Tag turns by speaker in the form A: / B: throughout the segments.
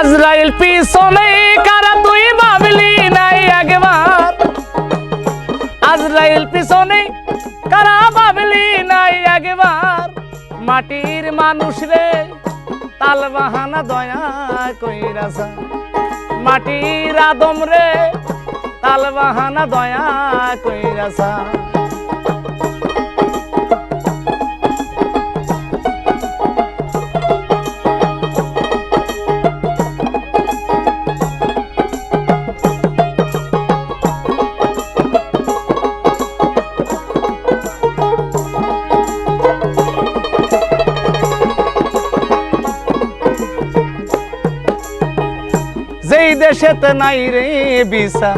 A: আজরাইল পিছনে কারা তুই ভাবলি নাই একবার? আজরাইল পিছনে কারা ভাবলি নাই একবার? মাটির মানুষ রে, তাল বাহানা দয়া কইরাসা মাটির আদম রে, তাল বাহানা দয়া কইরাসা দেশেতে নাই রে বিসা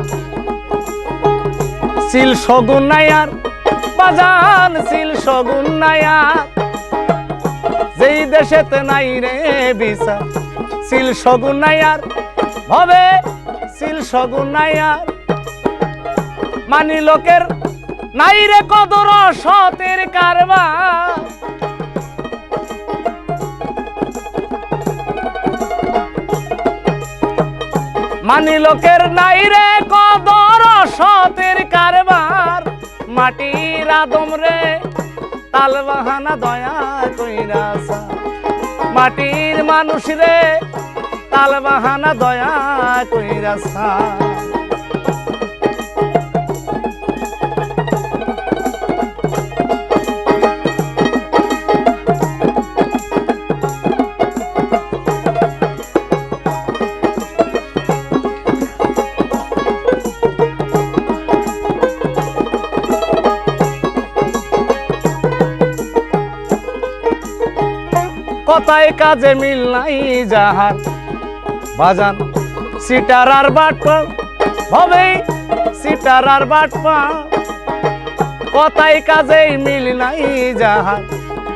A: সিল সগুন নাই আর, বাজান সিল সগুন নাই যেই দেশেতে নাই রে বিসা সিল সগুন নাই আর ভবে সিল সগুন নাই মানি লোকের নাই রে কদর সতের কারবার। মানি লোকের নাই রে কদর সতের কারবার। মাটির আদম রে, তাল বাহানা দয়া কইরাসা মাটির মানুষ রে, তাল বাহানা দয়া কইরাসা কথায় কাজে মিল নাই যাহার। বাজান, সিটার আর বাটপা হবে সিটার আর বাটপা। কথায় কাজে মিল নাই যাহার।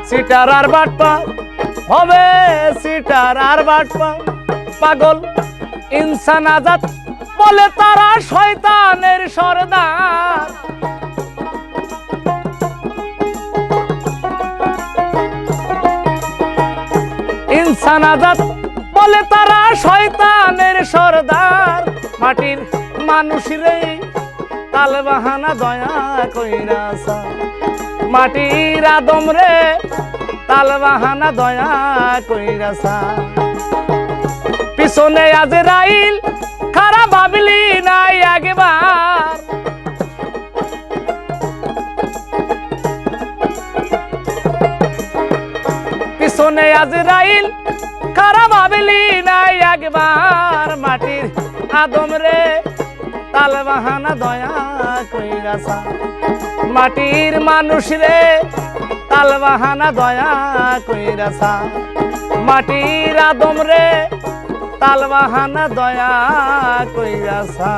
A: সিটার আর বাটপা হবে সিটার আর বাটপা। পাগল, ইনসান আজাদ বলে তারা শয়তানের সরদার। আজাদ বলে তারা শয়তানের সরদার। মাটির মানুষ রে, তাল বাহানা দয়া কইরাসা মাটির আদম রে, তাল বাহানা দয়া কইরাসা পিছনে আজ রাইল খারাপ ভাবলি নাই একবার। পিছনে আজ রাইল খারাপ ভাবলি নাই একবার মাটির আদম রে, তাল বাহানা দয়া কইরাসা মাটির মানুষ রে, তাল বাহানা দয়া কইরাসা মাটির আদম রে, তাল বাহানা দয়া কইরাসা